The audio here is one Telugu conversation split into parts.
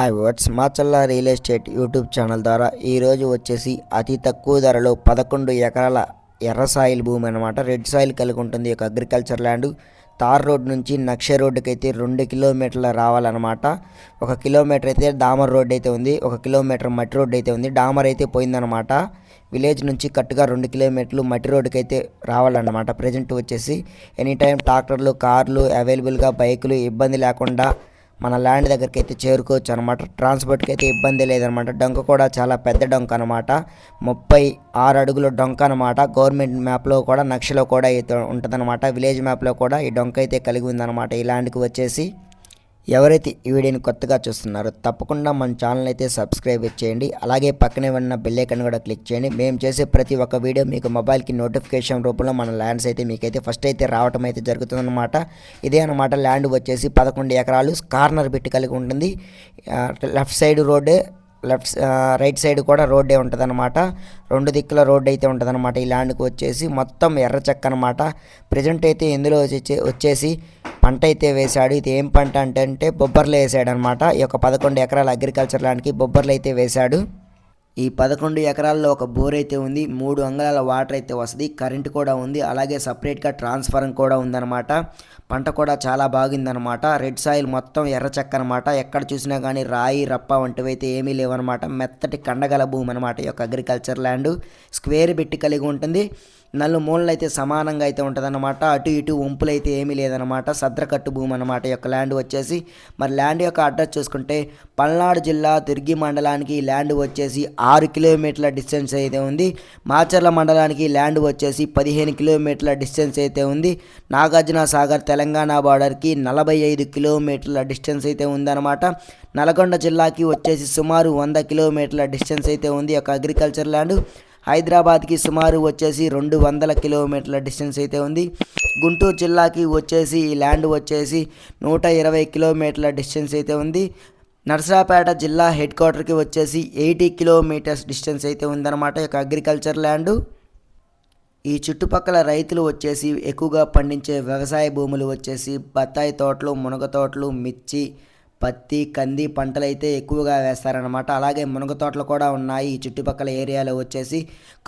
Hi what's Machalla real estate YouTube channel ద్వారా ఈరోజు వచ్చేసి అతి తక్కువ ధరలో పదకొండు ఎకరాల ఎర్ర సాయిల్ భూమి అనమాట రెడ్ సాయిల్ కలిగి ఉంటుంది. ఒక అగ్రికల్చర్ ల్యాండ్ తార్ రోడ్ నుంచి నక్ష రోడ్డుకి అయితే రెండు కిలోమీటర్ల రావాలన్నమాట. ఒక కిలోమీటర్ అయితే డామర్ రోడ్ అయితే ఉంది. ఒక కిలోమీటర్ మట్టి రోడ్ అయితే ఉంది. డామర్ అయితే పోయిందనమాట విలేజ్ నుంచి కట్టుగా రెండు కిలోమీటర్లు మట్టి రోడ్డుకి అయితే రావాలన్నమాట. ప్రజెంట్ వచ్చేసి ఎనీ టైం ట్రాక్టర్లు కార్లు అవైలబుల్గా బైకులు ఇబ్బంది లేకుండా మన ల్యాండ్ దగ్గరికి అయితే చేరుకోవచ్చు అనమాట ట్రాన్స్పోర్ట్కి అయితే ఇబ్బంది లేదనమాట డొంక కూడా చాలా పెద్ద డొంక అనమాట ముప్పై ఆరు అడుగుల డొంక అనమాట గవర్నమెంట్ మ్యాప్లో కూడా నక్షలో కూడా అయితే ఉంటుందన్నమాట. విలేజ్ మ్యాప్లో కూడా ఈ డొంక అయితే కలిగి ఉందన్నమాట. ఈ ల్యాండ్కి వచ్చేసి. ఎవరైతే ఈ వీడియోని కొత్తగా చూస్తున్నారో తప్పకుండా మన ఛానల్ అయితే సబ్స్క్రైబ్ చేయండి. అలాగే పక్కనే ఉన్న బెల్లైకన్ కూడా క్లిక్ చేయండి. మేము చేసే ప్రతి ఒక్క వీడియో మీకు మొబైల్కి నోటిఫికేషన్ రూపంలో మన ల్యాండ్స్ అయితే మీకైతే ఫస్ట్ అయితే రావటం అయితే జరుగుతుందన్నమాట. ఇదే అనమాట ల్యాండ్ వచ్చేసి పదకొండు ఎకరాలు కార్నర్ బిట్ కలిగి ఉంటుంది. లెఫ్ట్ సైడ్ రోడ్డే లెఫ్ట్ రైట్ సైడ్ కూడా రోడ్డే ఉంటుందన్నమాట. రెండు దిక్కుల రోడ్ అయితే ఉంటుందన్నమాట. ఈ ల్యాండ్కి వచ్చేసి మొత్తం ఎర్ర చెక్క అనమాట ప్రజెంట్ అయితే ఇందులో వచ్చే- వచ్చేసి పంట అయితే వేశాడు. ఇది ఏం పంట అంటే అంటే బొబ్బర్లు వేసాడు అనమాట ఈ యొక్క పదకొండు ఎకరాల అగ్రికల్చర్ ల్యాండ్కి బొబ్బర్లు అయితే వేశాడు. ఈ పదకొండు ఎకరాల్లో ఒక బోర్ అయితే ఉంది మూడు అంగళాల వాటర్ అయితే వస్తుంది కరెంట్ కూడా ఉంది అలాగే సపరేట్గా ట్రాన్స్ఫరం కూడా ఉందన్నమాట. పంట కూడా చాలా బాగుందన్నమాట. రెడ్ సాయిల్ మొత్తం ఎర్ర చెక్క అనమాట ఎక్కడ చూసినా కానీ రాయి రప్ప వంటివి అయితే ఏమీ లేవన్నమాట. మెత్తటి కండగల భూమి అనమాట ఈ యొక్క అగ్రికల్చర్ ల్యాండ్. స్క్వేర్ పెట్టి కలిగి ఉంటుంది. నల్లు మూలలు అయితే సమానంగా అయితే ఉంటుందన్నమాట. అటు ఇటు వంపులు అయితే ఏమీ లేదనమాట సద్రకట్టు భూమి అనమాట యొక్క ల్యాండ్ వచ్చేసి. మరి ల్యాండ్ యొక్క అడ్రస్ చూసుకుంటే పల్నాడు జిల్లా తిరిగి మండలానికి ల్యాండ్ వచ్చేసి ఆరు కిలోమీటర్ల డిస్టెన్స్ అయితే ఉంది. మాచర్ల మండలానికి ల్యాండ్ వచ్చేసి పదిహేను కిలోమీటర్ల డిస్టెన్స్ అయితే ఉంది. నాగార్జున సాగర్ తెలంగాణ బార్డర్కి నలభై ఐదు కిలోమీటర్ల డిస్టెన్స్ అయితే ఉందన్నమాట. నల్గొండ జిల్లాకి వచ్చేసి సుమారు వంద కిలోమీటర్ల డిస్టెన్స్ అయితే ఉంది ఒక యొక్క అగ్రికల్చర్ ల్యాండ్. హైదరాబాద్కి సుమారు వచ్చేసి రెండు వందల కిలోమీటర్ల డిస్టెన్స్ అయితే ఉంది. గుంటూరు జిల్లాకి వచ్చేసి ఈ ల్యాండ్ వచ్చేసి నూట ఇరవై కిలోమీటర్ల డిస్టెన్స్ అయితే ఉంది. నర్సరాపేట జిల్లా హెడ్ క్వార్టర్కి వచ్చేసి ఎయిటీ కిలోమీటర్స్ డిస్టెన్స్ అయితే ఉందన్నమాట ఈ యొక్క అగ్రికల్చర్ ల్యాండ్. ఈ చుట్టుపక్కల రైతులు వచ్చేసి ఎక్కువగా పండించే వ్యవసాయ భూములు వచ్చేసి బత్తాయి తోటలు మునగ తోటలు మిర్చి పత్తి కంది పంటలు అయితే ఎక్కువగా వేస్తారనమాట అలాగే మునగ తోటలు కూడా ఉన్నాయి. ఈ చుట్టుపక్కల ఏరియాలో వచ్చేసి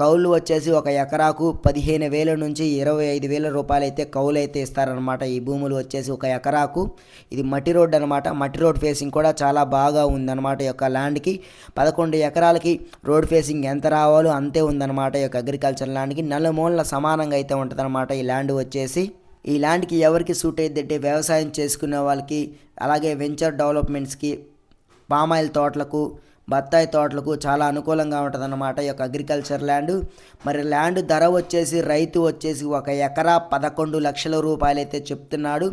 కౌలు వచ్చేసి ఒక ఎకరాకు పదిహేను వేల నుంచి ఇరవై ఐదు వేల రూపాయలు అయితే కౌలు అయితే ఇస్తారనమాట ఈ భూములు వచ్చేసి ఒక ఎకరాకు ఇది మట్టి రోడ్ అనమాట మట్టి రోడ్ ఫేసింగ్ కూడా చాలా బాగా ఉందన్నమాట. ఈ యొక్క ల్యాండ్కి పదకొండు ఎకరాలకి రోడ్ ఫేసింగ్ ఎంత రావాలో అంతే ఉందన్నమాట. ఈ యొక్క అగ్రికల్చర్ ల్యాండ్కి నలుమూలల సమానంగా అయితే ఉంటుందన్నమాట. ఈ ల్యాండ్ వచ్చేసి ఈ ల్యాండ్కి ఎవరికి సూట్ అయ్యిందంటే వ్యవసాయం చేసుకునే వాళ్ళకి అలాగే వెంచర్ డెవలప్మెంట్స్కి పామాయిల్ తోటలకు బత్తాయి తోటలకు చాలా అనుకూలంగా ఉంటుందన్నమాట ఈ యొక్క అగ్రికల్చర్ ల్యాండ్. మరి ల్యాండ్ ధర వచ్చేసి రైతు వచ్చేసి ఒక ఎకరా పదకొండు లక్షల రూపాయలు అయితే చెప్తున్నాడు.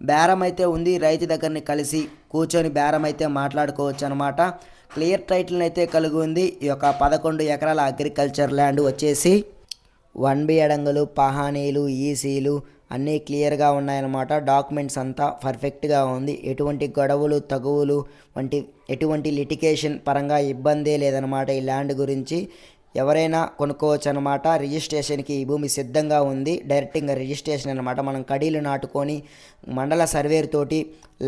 బేరం అయితే ఉంది రైతు దగ్గరని కలిసి కూర్చొని బేరం అయితే మాట్లాడుకోవచ్చు అనమాట క్లియర్ టైటిల్ అయితే కలిగి ఉంది ఈ యొక్క పదకొండు ఎకరాల అగ్రికల్చర్ ల్యాండ్ వచ్చేసి వన్ బి అడంగులు పహానీలు ఈసీలు అన్నీ క్లియర్గా ఉన్నాయన్నమాట. డాక్యుమెంట్స్ అంతా పర్ఫెక్ట్గా ఉంది. ఎటువంటి గొడవలు తగువులు వంటి ఎటువంటి లిటికేషన్ పరంగా ఇబ్బందే లేదనమాట ఈ ల్యాండ్ గురించి. ఎవరైనా కొనుక్కోవచ్చు అనమాట రిజిస్ట్రేషన్కి ఈ భూమి సిద్ధంగా ఉంది. డైరెక్ట్గా రిజిస్ట్రేషన్ అనమాట మనం కడీలు నాటుకొని మండల సర్వేర్ తోటి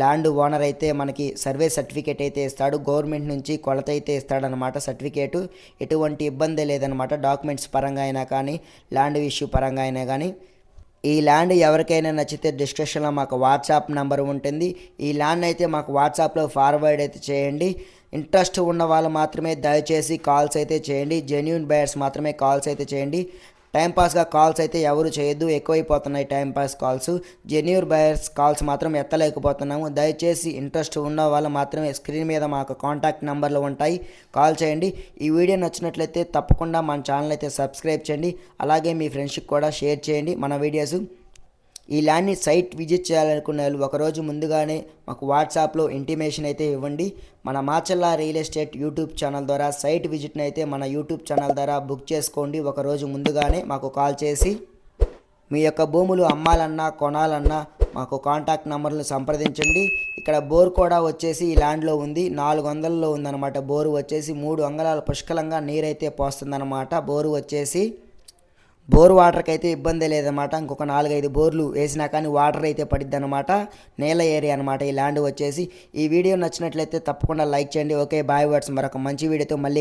ల్యాండ్ ఓనర్ అయితే మనకి సర్వే సర్టిఫికేట్ అయితే ఇస్తాడు. గవర్నమెంట్ నుంచి కొలత అయితే ఇస్తాడనమాట సర్టిఫికేటు. ఎటువంటి ఇబ్బంది లేదనమాట డాక్యుమెంట్స్ పరంగా అయినా కానీ ల్యాండ్ ఇష్యూ పరంగా అయినా కానీ. ఈ ల్యాండ్ ఎవరికైనా నచ్చితే డిస్క్రిప్షన్లో మాకు వాట్సాప్ నెంబర్ ఉంటుంది. ఈ ల్యాండ్ అయితే మాకు వాట్సాప్లో ఫార్వర్డ్ అయితే చేయండి. ఇంట్రెస్ట్ ఉన్న వాళ్ళు మాత్రమే దయచేసి కాల్స్ అయితే చేయండి. జెన్యున్ బయర్స్ మాత్రమే కాల్స్ అయితే చేయండి. టైంపాస్గా కాల్స్ అయితే ఎవరు చేయొద్దు. ఎక్కువైపోతున్నాయి timepass calls genuine buyers calls మాత్రం ఎత్తలేకపోతున్నాము. దయచేసి ఇంట్రెస్ట్ ఉన్న వాళ్ళు మాత్రమే స్క్రీన్ మీద మాకు కాంటాక్ట్ నెంబర్లు ఉంటాయి. కాల్ చేయండి. ఈ వీడియో నచ్చినట్లయితే తప్పకుండా మన ఛానల్ అయితే సబ్స్క్రైబ్ చేయండి. అలాగే మీ ఫ్రెండ్స్కి కూడా షేర్ చేయండి మన వీడియోస్ ఈ ల్యాండ్ని సైట్ విజిట్ చేయాలనుకునే వాళ్ళు ఒకరోజు ముందుగానే మాకు వాట్సాప్లో ఇంటిమేషన్ అయితే ఇవ్వండి. మన Machalla real estate YouTube channel ద్వారా సైట్ విజిట్ని అయితే మన యూట్యూబ్ ఛానల్ ద్వారా బుక్ చేసుకోండి. ఒకరోజు ముందుగానే మాకు కాల్ చేసి మీ యొక్క భూములు అమ్మాలన్నా కొనాలన్నా మాకు కాంటాక్ట్ నెంబర్లు సంప్రదించండి. ఇక్కడ బోర్ కూడా వచ్చేసి ఈ ల్యాండ్లో ఉంది. నాలుగు వందలలో ఉందన్నమాట బోరు వచ్చేసి. మూడు అంగళాలు పుష్కలంగా నీరైతే పోస్తుందన్నమాట. బోరు వచ్చేసి బోర్ వాటర్కి అయితే ఇబ్బంది లేదన్నమాట. ఇంకొక నాలుగైదు బోర్లు వేసినా కానీ వాటర్ అయితే పడిద్ది అనమాట నేల ఏరియా అనమాట ఈ ల్యాండ్ వచ్చేసి. ఈ వీడియో నచ్చినట్లయితే తప్పకుండా లైక్ చేయండి. ఓకే బాయ్ వర్డ్స్. మరొక మంచి వీడియోతో మళ్ళీ